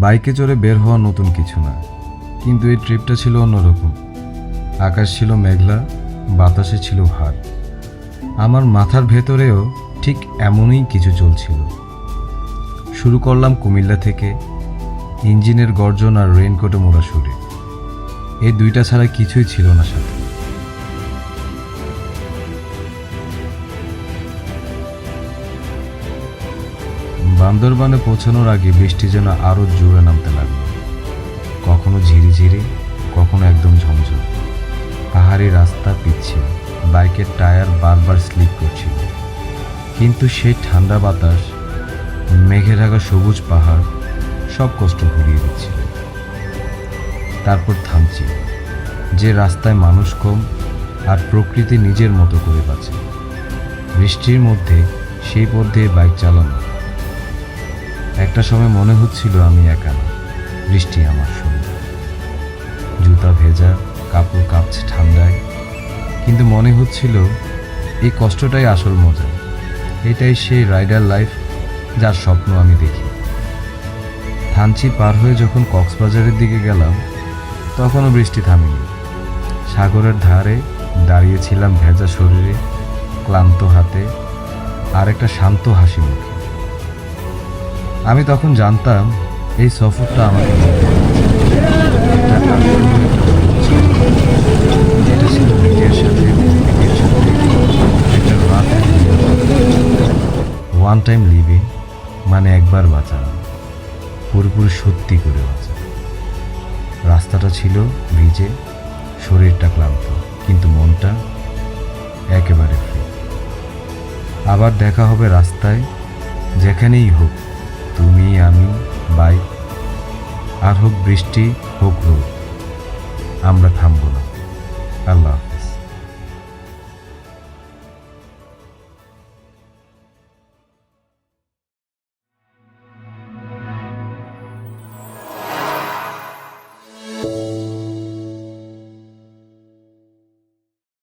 বাইকে চড়ে বের হওয়া নতুন কিছু না। কিন্তু এই ট্রিপটা ছিল অন্যরকম। আকাশ ছিল মেঘলা, বাতাসে ছিল ভার। আমার মাথার ভেতরেও ঠিক এমনই কিছু চলছিল। শুরু করলাম কুমিল্লা থেকে, ইঞ্জিনের গর্জন আর রেইনকোটে মোড়া সুরে এই দুইটা ছাড়া কিছুই ছিল না সাথে। বান্দরবানে পৌঁছানোর আগে বৃষ্টি যেন আরও জোরে নামতে লাগল। কখনো ঝিরিঝিরি, কখনো একদম ঝমঝম। পাহাড়ি রাস্তা পিচ্ছিল, বাইকের টায়ার বারবার স্লিপ করছিল। কিন্তু সেই ঠান্ডা বাতাস, মেঘে ঢাকা সবুজ পাহাড়, সব কষ্ট ভুলিয়ে দিচ্ছিল। তারপর থামছি, যে রাস্তায় মানুষ কম আর প্রকৃতি নিজের মতো করে বাঁচে। বৃষ্টির মধ্যে সেই পথ দিয়ে বাইক চালানো। একটা সময় মনে হচ্ছিল আমি একা না। বৃষ্টি আমার সঙ্গে। জুতা ভেজা, কাপড় কাঁপছে ঠান্ডায়। কিন্তু মনে হচ্ছিল এই কষ্টটাই আসল মজা। এটাই সেই রাইডার লাইফ যার স্বপ্ন আমি দেখি। থানচি পার হয়ে যখন কক্সবাজারের দিকে গেলাম, তখনও বৃষ্টি থামেনি। সাগরের ধারে দাঁড়িয়েছিলাম ভেজা শরীরে, ক্লান্ত হাতে, আর একটা শান্ত হাসি মুখে। আমি তখন জানতাম এই সফরটা রাত ওয়ান টাইম লিভিং মানে একবার বাঁচা পুরোপুরি সত্যি করে বাঁচা রাস্তাটা ছিল ভিজে, শরীরটা ক্লান্ত, কিন্তু মনটা একেবারে ফ্রি আবার দেখা হবে রাস্তায়, যেখানেই হোক। তুমি আমি বাই আর হোক বৃষ্টি হোক রোদ আমরা থামব না আল্লাহ।